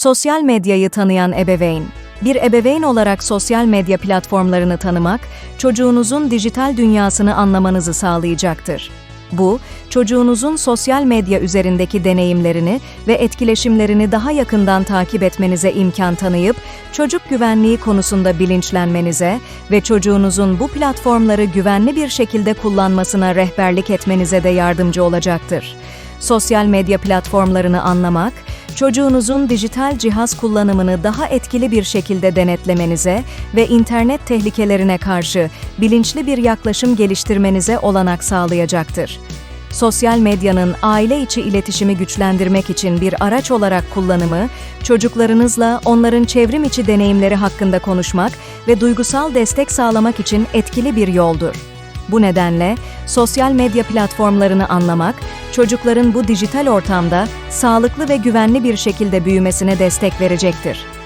Sosyal medyayı tanıyan ebeveyn. Bir ebeveyn olarak sosyal medya platformlarını tanımak, çocuğunuzun dijital dünyasını anlamanızı sağlayacaktır. Bu, çocuğunuzun sosyal medya üzerindeki deneyimlerini ve etkileşimlerini daha yakından takip etmenize imkan tanıyıp, çocuk güvenliği konusunda bilinçlenmenize ve çocuğunuzun bu platformları güvenli bir şekilde kullanmasına rehberlik etmenize de yardımcı olacaktır. Sosyal medya platformlarını anlamak, çocuğunuzun dijital cihaz kullanımını daha etkili bir şekilde denetlemenize ve internet tehlikelerine karşı bilinçli bir yaklaşım geliştirmenize olanak sağlayacaktır. Sosyal medyanın aile içi iletişimi güçlendirmek için bir araç olarak kullanımı, çocuklarınızla onların çevrim içi deneyimleri hakkında konuşmak ve duygusal destek sağlamak için etkili bir yoldur. Bu nedenle sosyal medya platformlarını anlamak, çocukların bu dijital ortamda sağlıklı ve güvenli bir şekilde büyümesine destek verecektir.